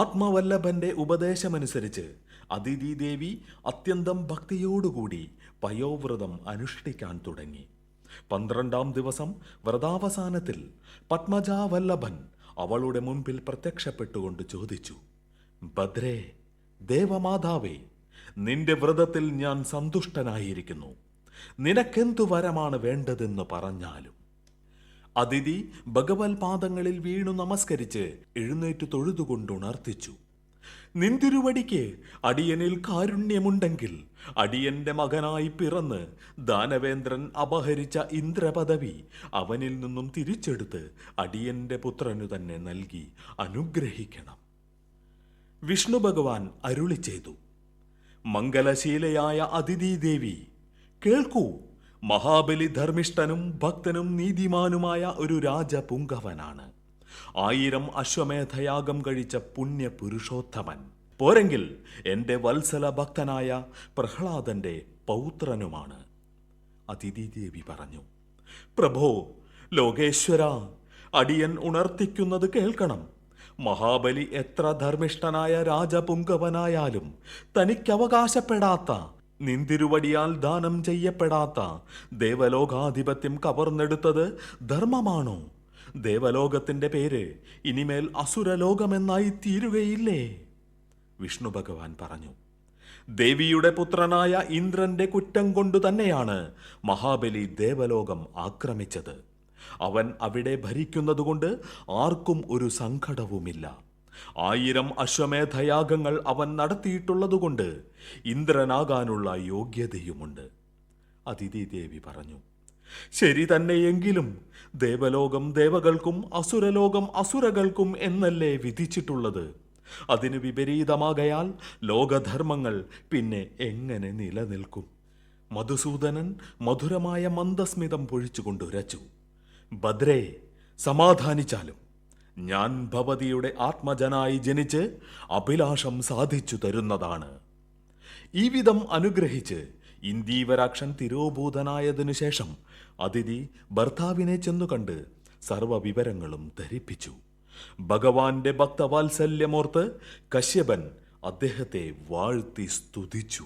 ആത്മവല്ലഭന്റെ ഉപദേശമനുസരിച്ച് അതിഥി ദേവി അത്യന്തം ഭക്തിയോടുകൂടി പയോവ്രതം അനുഷ്ഠിക്കാൻ തുടങ്ങി. പന്ത്രണ്ടാം ദിവസം വ്രതാവസാനത്തിൽ പത്മജാവല്ലഭൻ അവളുടെ മുൻപിൽ പ്രത്യക്ഷപ്പെട്ടുകൊണ്ട് ചോദിച്ചു ഭദ്രേ ദേവമാതാവേ നിന്റെ വ്രതത്തിൽ ഞാൻ സന്തുഷ്ടനായിരിക്കുന്നു. നിനക്കെന്തു വരമാണ് വേണ്ടതെന്ന് പറഞ്ഞാലും അതിഥി ഭഗവത് പാദങ്ങളിൽ വീണു നമസ്കരിച്ച് എഴുന്നേറ്റ് തൊഴുതുകൊണ്ടുണർത്തിച്ചു. നിന്തിരുവടിക്ക് അടിയനിൽ കാരുണ്യമുണ്ടെങ്കിൽ അടിയന്റെ മകനായി പിറന്ന് ദാനവേന്ദ്രൻ അപഹരിച്ച ഇന്ദ്രപദവി അവനിൽ നിന്നും തിരിച്ചെടുത്ത് അടിയന്റെ പുത്രനു തന്നെ നൽകി അനുഗ്രഹിക്കണം. വിഷ്ണു ഭഗവാൻ അരുളി ചെയ്തു. മംഗലശീലയായ അതിഥി ദേവി കേൾക്കൂ മഹാബലി ധർമ്മിഷ്ഠനും ഭക്തനും നീതിമാനുമായ ഒരു രാജപുങ്കവനാണ്. ആയിരം അശ്വമേധയാഗം കഴിച്ച പുണ്യ പുരുഷോത്തമൻ പോരെങ്കിൽ എന്റെ വത്സല ഭക്തനായ പ്രഹ്ലാദന്റെ പൗത്രനുമാണ്. അതിഥി ദേവി പറഞ്ഞു പ്രഭോ ലോകേശ്വര അടിയൻ ഉണർത്തിക്കുന്നത് കേൾക്കണം. മഹാബലി എത്ര ധർമ്മിഷ്ഠനായ രാജപുങ്കവനായാലും തനിക്കവകാശപ്പെടാത്ത നിന്തിരുവടിയാൽ ദാനം ചെയ്യപ്പെടാത്ത ദേവലോകാധിപത്യം കവർന്നെടുത്തത് ധർമ്മമാണോ? ദേവലോകത്തിന്റെ പേര് ഇനിമേൽ അസുരലോകമെന്നായി തീരുകയില്ലേ? വിഷ്ണു ഭഗവാൻ പറഞ്ഞു ദേവിയുടെ പുത്രനായ ഇന്ദ്രന്റെ കുറ്റം കൊണ്ടു തന്നെയാണ് മഹാബലി ദേവലോകം ആക്രമിച്ചത്. അവൻ അവിടെ ഭരിക്കുന്നതുകൊണ്ട് ആർക്കും ഒരു സങ്കടവുമില്ല. ആയിരം അശ്വമേധയാഗങ്ങൾ അവൻ നടത്തിയിട്ടുള്ളതുകൊണ്ട് ഇന്ദ്രനാകാനുള്ള യോഗ്യതയുമുണ്ട്. അതിഥി ദേവി പറഞ്ഞു ശരി തന്നെയെങ്കിലും ദേവലോകം ദേവകൾക്കും അസുരലോകം അസുരകൾക്കും എന്നല്ലേ വിധിച്ചിട്ടുള്ളത്? അതിന് വിപരീതമാകയാൽ ലോകധർമ്മങ്ങൾ പിന്നെ എങ്ങനെ നിലനിൽക്കും? മധുസൂദനൻ മധുരമായ മന്ദസ്മിതം പൊഴിച്ചുകൊണ്ടുരച്ചു ഭദ്രേ സമാധാനിച്ചാലും. ഞാൻ ഭവതിയുടെ ആത്മജനായി ജനിച്ച് അഭിലാഷം സാധിച്ചു തരുന്നതാണ്. ഈ വിധം അനുഗ്രഹിച്ച് ഇന്ദീവരാക്ഷൻ തിരോഭൂതനായതിനു ശേഷം അതിഥി ഭർത്താവിനെ ചെന്നു കണ്ട് സർവവിവരങ്ങളും ധരിപ്പിച്ചു. ഭഗവാന്റെ ഭക്തവാത്സല്യമോർത്ത് കശ്യപൻ അദ്ദേഹത്തെ വാഴ്ത്തി സ്തുതിച്ചു.